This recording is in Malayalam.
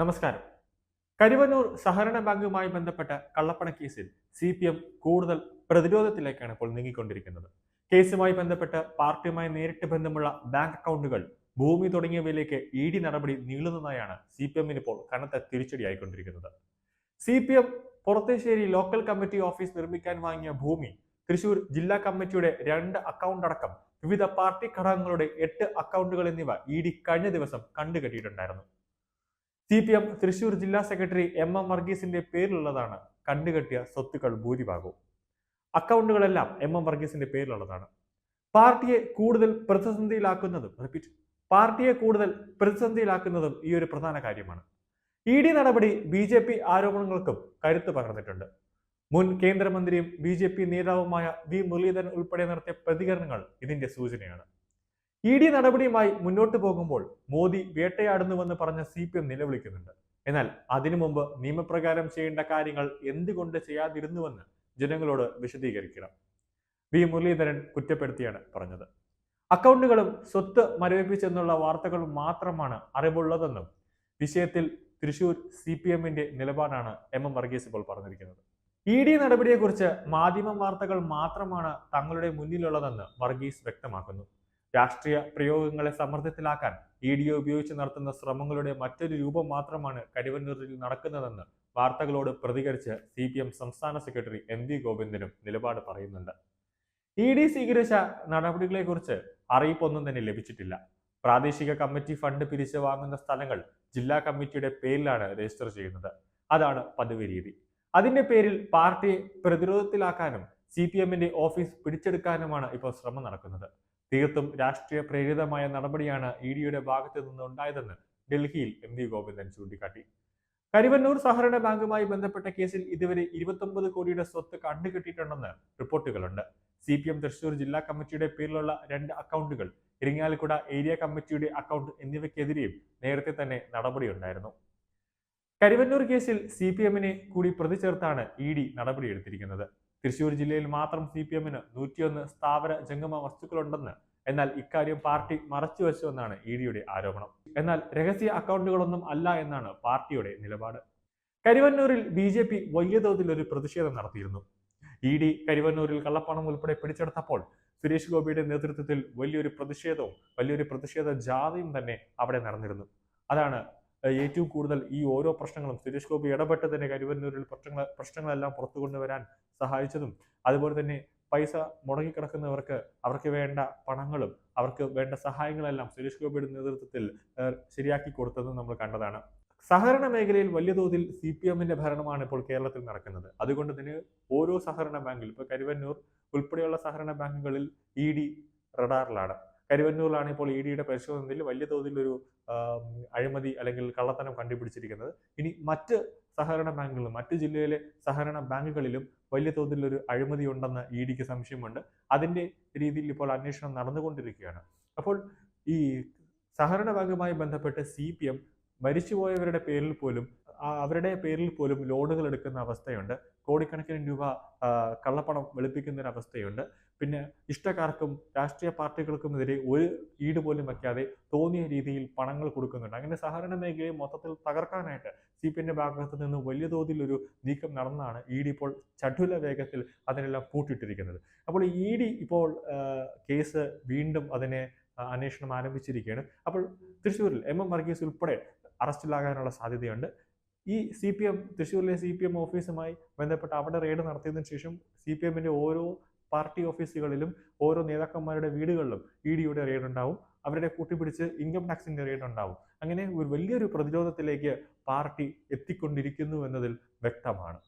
നമസ്കാരം. കരുവന്നൂർ സഹകരണ ബാങ്കുമായി ബന്ധപ്പെട്ട കള്ളപ്പണ കേസിൽ സി പി എം കൂടുതൽ പ്രതിരോധത്തിലേക്കാണ് ഇപ്പോൾ നീങ്ങിക്കൊണ്ടിരിക്കുന്നത്. കേസുമായി ബന്ധപ്പെട്ട് പാർട്ടിയുമായി നേരിട്ട് ബന്ധമുള്ള ബാങ്ക് അക്കൗണ്ടുകൾ ഭൂമി തുടങ്ങിയവയിലേക്ക് ഇ ഡി നടപടി നീളുന്നതായാണ് സി പി എമ്മിന് ഇപ്പോൾ കനത്ത തിരിച്ചടിയായിക്കൊണ്ടിരിക്കുന്നത്. C P M Purathissery local committee office നിർമ്മിക്കാൻ വാങ്ങിയ ഭൂമി തൃശൂർ ജില്ലാ കമ്മിറ്റിയുടെ രണ്ട് അക്കൗണ്ട് അടക്കം വിവിധ പാർട്ടി ഘടകങ്ങളുടെ എട്ട് അക്കൗണ്ടുകൾ എന്നിവ ഇ ഡി കഴിഞ്ഞ ദിവസം കണ്ടുകെട്ടിയിട്ടുണ്ടായിരുന്നു. സി പി എം തൃശൂർ ജില്ലാ സെക്രട്ടറി എം എം വർഗീസിന്റെ പേരിലുള്ളതാണ് കണ്ടുകെട്ടിയ സ്വത്തുക്കൾ ഭൂരിഭാഗവും. അക്കൗണ്ടുകളെല്ലാം എം എം വർഗീസിന്റെ പേരിലുള്ളതാണ്. പാർട്ടിയെ കൂടുതൽ പ്രതിസന്ധിയിലാക്കുന്നതും റിപ്പീറ്റ് പാർട്ടിയെ കൂടുതൽ പ്രതിസന്ധിയിലാക്കുന്നതും ഈ ഒരു പ്രധാന കാര്യമാണ്. ഇ ഡി നടപടി ബി ജെ പി ആരോപണങ്ങൾക്കും കരുത്ത് പകർന്നിട്ടുണ്ട്. മുൻ കേന്ദ്രമന്ത്രിയും ബി ജെ പി നേതാവുമായ വി മുരളീധരൻ ഉൾപ്പെടെ നടത്തിയ പ്രതികരണങ്ങൾ ഇതിന്റെ സൂചനയാണ്. ഇ ഡി നടപടിയുമായി മുന്നോട്ട് പോകുമ്പോൾ മോദി വേട്ടയാടുന്നുവെന്ന് പറഞ്ഞ സി പി എം നിലവിളിക്കുന്നുണ്ട്. എന്നാൽ അതിനു മുമ്പ് നിയമപ്രകാരം ചെയ്യേണ്ട കാര്യങ്ങൾ എന്തുകൊണ്ട് ചെയ്യാതിരുന്നുവെന്ന് ജനങ്ങളോട് വിശദീകരിക്കണം. വി മുരളീധരൻ കുറ്റപ്പെടുത്തിയാണ് പറഞ്ഞത്. അക്കൗണ്ടുകളും സ്വത്ത് മരവിപ്പിച്ചെന്നുള്ള വാർത്തകൾ മാത്രമാണ് അറിവുള്ളതെന്നും വിഷയത്തിൽ തൃശൂർ സി പി എമ്മിന്റെ നിലപാടാണ് എം എം വർഗീസ് ഇപ്പോൾ പറഞ്ഞിരിക്കുന്നത്. ഇ ഡി നടപടിയെക്കുറിച്ച് മാധ്യമ വാർത്തകൾ മാത്രമാണ് തങ്ങളുടെ മുന്നിലുള്ളതെന്ന് വർഗീസ് വ്യക്തമാക്കുന്നു. രാഷ്ട്രീയ പ്രയോഗങ്ങളെ സമ്മർദ്ദത്തിലാക്കാൻ ഇ ഡി ഉപയോഗിച്ച് നടത്തുന്ന ശ്രമങ്ങളുടെ മറ്റൊരു രൂപം മാത്രമാണ് കരുവന്നൂരിൽ നടക്കുന്നതെന്ന് വാർത്തകളോട് പ്രതികരിച്ച് സി പി എം സംസ്ഥാന സെക്രട്ടറി എം വി ഗോവിന്ദനും നിലപാട് പറയുന്നുണ്ട്. ഇ ഡി സ്വീകരിച്ച നടപടികളെക്കുറിച്ച് അറിയിപ്പൊന്നും തന്നെ ലഭിച്ചിട്ടില്ല. പ്രാദേശിക കമ്മിറ്റി ഫണ്ട് പിരിച്ചു വാങ്ങുന്ന സ്ഥലങ്ങൾ ജില്ലാ കമ്മിറ്റിയുടെ പേരിലാണ് രജിസ്റ്റർ ചെയ്യുന്നത്. അതാണ് പതിവ് രീതി. അതിന്റെ പേരിൽ പാർട്ടിയെ പ്രതിരോധത്തിലാക്കാനും സി പി എമ്മിന്റെ ഓഫീസ് പിടിച്ചെടുക്കാനുമാണ് ഇപ്പോൾ ശ്രമം നടക്കുന്നത്. തീർത്തും രാഷ്ട്രീയ പ്രേരിതമായ നടപടിയാണ് ഇ ഡിയുടെ ഭാഗത്തു നിന്ന് ഉണ്ടായതെന്ന് ഡൽഹിയിൽ എം വി ഗോവിന്ദൻ ചൂണ്ടിക്കാട്ടി. കരിവന്നൂർ സഹകരണ ബാങ്കുമായി ബന്ധപ്പെട്ട കേസിൽ ഇതുവരെ ഇരുപത്തൊമ്പത് കോടിയുടെ സ്വത്ത് കണ്ടുകെട്ടിയിട്ടുണ്ടെന്ന് റിപ്പോർട്ടുകളുണ്ട്. സി പി എം തൃശൂർ ജില്ലാ കമ്മിറ്റിയുടെ പേരിലുള്ള രണ്ട് അക്കൗണ്ടുകൾ ഇരിങ്ങാലക്കുട ഏരിയ കമ്മിറ്റിയുടെ അക്കൗണ്ട് എന്നിവയ്ക്കെതിരെയും നേരത്തെ തന്നെ നടപടിയുണ്ടായിരുന്നു. കരുവന്നൂർ കേസിൽ സി പി എമ്മിനെ കൂടി പ്രതി ചേർത്താണ് ഇ ഡി നടപടിയെടുത്തിരിക്കുന്നത്. തൃശൂർ ജില്ലയിൽ മാത്രം സി പി എമ്മിന് നൂറ്റിയൊന്ന് സ്ഥാപന ജംഗമ വസ്തുക്കളുണ്ടെന്ന് എന്നാൽ ഇക്കാര്യം പാർട്ടി മറച്ചുവെച്ചുവെന്നാണ് ഇ ഡിയുടെ ആരോപണം. എന്നാൽ രഹസ്യ അക്കൗണ്ടുകളൊന്നും അല്ല എന്നാണ് പാർട്ടിയുടെ നിലപാട്. കരിവന്നൂരിൽ ബി ജെ പി വലിയ തോതിൽ ഒരു പ്രതിഷേധം നടത്തിയിരുന്നു. ഇ ഡി കരുവന്നൂരിൽ കള്ളപ്പണം ഉൾപ്പെടെ പിടിച്ചെടുത്തപ്പോൾ സുരേഷ് ഗോപിയുടെ നേതൃത്വത്തിൽ വലിയൊരു പ്രതിഷേധവും വലിയൊരു പ്രതിഷേധ ജാഥയും തന്നെ അവിടെ നടന്നിരുന്നു. അതാണ് ഏറ്റവും കൂടുതൽ ഈ ഓരോ പ്രശ്നങ്ങളും സുരേഷ് ഗോപി ഇടപെട്ട് തന്നെ കരുവന്നൂരിൽ പ്രശ്നങ്ങൾ പ്രശ്നങ്ങളെല്ലാം പുറത്തു കൊണ്ടുവരാൻ സഹായിച്ചതും അതുപോലെ തന്നെ പൈസ മുടങ്ങിക്കിടക്കുന്നവർക്ക് അവർക്ക് വേണ്ട പണങ്ങളും അവർക്ക് വേണ്ട സഹായങ്ങളെല്ലാം സുരേഷ് ഗോപിയുടെ നേതൃത്വത്തിൽ ശരിയാക്കി കൊടുത്തതും നമ്മൾ കണ്ടതാണ്. സഹകരണ മേഖലയിൽ വലിയ തോതിൽ സി പി എമ്മിന്റെ ഭരണമാണ് ഇപ്പോൾ കേരളത്തിൽ നടക്കുന്നത്. അതുകൊണ്ട് തന്നെ ഓരോ സഹകരണ ബാങ്കിൽ ഇപ്പോൾ കരുവന്നൂർ ഉൾപ്പെടെയുള്ള സഹകരണ ബാങ്കുകളിൽ ഇ ഡി റഡാറിലാണ്. കരുവന്നൂരിലാണ് ഇപ്പോൾ ഇ ഡിയുടെ പരിശോധനയിൽ വലിയ തോതിലൊരു ആം, അഴിമതി അല്ലെങ്കിൽ കള്ളത്തനം കണ്ടുപിടിച്ചിരിക്കുന്നത്. ഇനി മറ്റ് സഹകരണ ബാങ്കുകളിലും മറ്റ് ജില്ലയിലെ സഹകരണ ബാങ്കുകളിലും വലിയ തോതിലൊരു അഴിമതി ഉണ്ടെന്ന് ഇ ഡിക്ക് സംശയമുണ്ട്. അതിന്റെ രീതിയിൽ ഇപ്പോൾ അന്വേഷണം നടന്നുകൊണ്ടിരിക്കുകയാണ്. അപ്പോൾ ഈ സഹകരണ ബാങ്കുമായി ബന്ധപ്പെട്ട് സി പി എം മരിച്ചുപോയവരുടെ പേരിൽ പോലും അവരുടെ പേരിൽ പോലും ലോണുകൾ എടുക്കുന്ന അവസ്ഥയുണ്ട്. കോടിക്കണക്കിന് രൂപ കള്ളപ്പണം വെളുപ്പിക്കുന്ന ഒരു അവസ്ഥയുണ്ട്. പിന്നെ ഇഷ്ടക്കാർക്കും രാഷ്ട്രീയ പാർട്ടികൾക്കുമെതിരെ ഒരു ഈട് പോലും വയ്ക്കാതെ തോന്നിയ രീതിയിൽ പണങ്ങൾ കൊടുക്കുന്നുണ്ട്. അങ്ങനെ സഹകരണ മേഖലയെ മൊത്തത്തിൽ തകർക്കാനായിട്ട് സി പി എന്റെ ഭാഗത്ത് നിന്ന് വലിയ തോതിൽ ഒരു നീക്കം നടന്നാണ് ഇ ഡി ഇപ്പോൾ ചടുല വേഗത്തിൽ അതിനെല്ലാം കൂട്ടിയിട്ടിരിക്കുന്നത് അപ്പോൾ ഇ ഡി ഇപ്പോൾ കേസ് വീണ്ടും അതിനെ അന്വേഷണം ആരംഭിച്ചിരിക്കുകയാണ്. അപ്പോൾ തൃശ്ശൂരിൽ എം എം വർഗീസ് ഉൾപ്പെടെ അറസ്റ്റിലാകാനുള്ള സാധ്യതയുണ്ട്. ഈ സി പി എം തൃശ്ശൂരിലെ സി പി എം ഓഫീസുമായി ബന്ധപ്പെട്ട് അവിടെ റെയ്ഡ് നടത്തിയതിനു ശേഷം സി പി എമ്മിന്റെ ഓരോ പാർട്ടി ഓഫീസുകളിലും ഓരോ നേതാക്കന്മാരുടെ വീടുകളിലും ഇ ഡിയുടെ റെയ്ഡ് ഉണ്ടാവും അവരുടെ കൂട്ടിപ്പിടിച്ച് ഇൻകം ടാക്സിന്റെ റെയ്ഡ് ഉണ്ടാവും അങ്ങനെ ഒരു വലിയൊരു പ്രതിരോധത്തിലേക്ക് പാർട്ടി എത്തിക്കൊണ്ടിരിക്കുന്നു എന്നതിൽ വ്യക്തമാണ്.